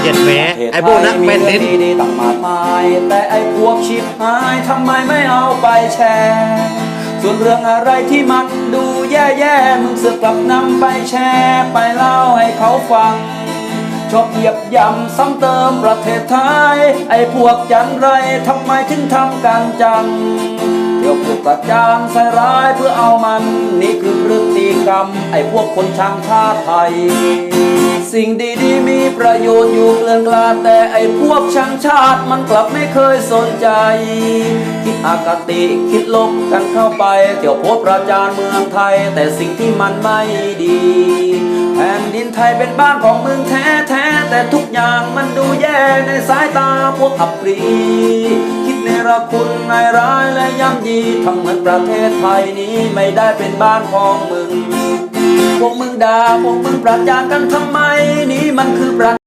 เหย็ดแหมไอ้พวกนักเป็นดินมีดีๆตั้งมากมาย แต่ไอ้พวกชิบหายทำไมไม่เอาไปแชร์ ส่วนเรื่องอะไรที่มันดูแย่ๆมึงสึกกลับนำไปแชร์ไปเล่าให้เขาฟังชอบเหยียบย่ำซ้ำเติมประเทศไทย ไอ้พวกจันไรทำไมถึงทำกันจังเดี๋ยวพูดประจานใส่ร้ายเพื่อเอามัน นี่คือพฤติกรรม ไอ้พวกคนช่างชาติไทย สิ่งดีๆ มีประโยชน์อยู่เกลื่อนกลาดแต่ไอ้พวกช่างชาติมันกลับไม่เคยสนใจ คิดอคติคิดลบกันเข้าไป เที่ยวโพสต์ประจานเมืองไทย แต่สิ่งที่มันไม่ดีแผ่นดินไทยเป็นบ้านของมึงแท้ๆแต่ทุกอย่างมันดูแย่ในสายตาพวกอับปรีคิ นระคุณในายร้ายและย่ำยีทำเหมือนประเทศไทยนี้ไม่ได้เป็นบ้านของมึง พวกมึงด่าพวกมึงประจานกันทำไม นี่มันคือประ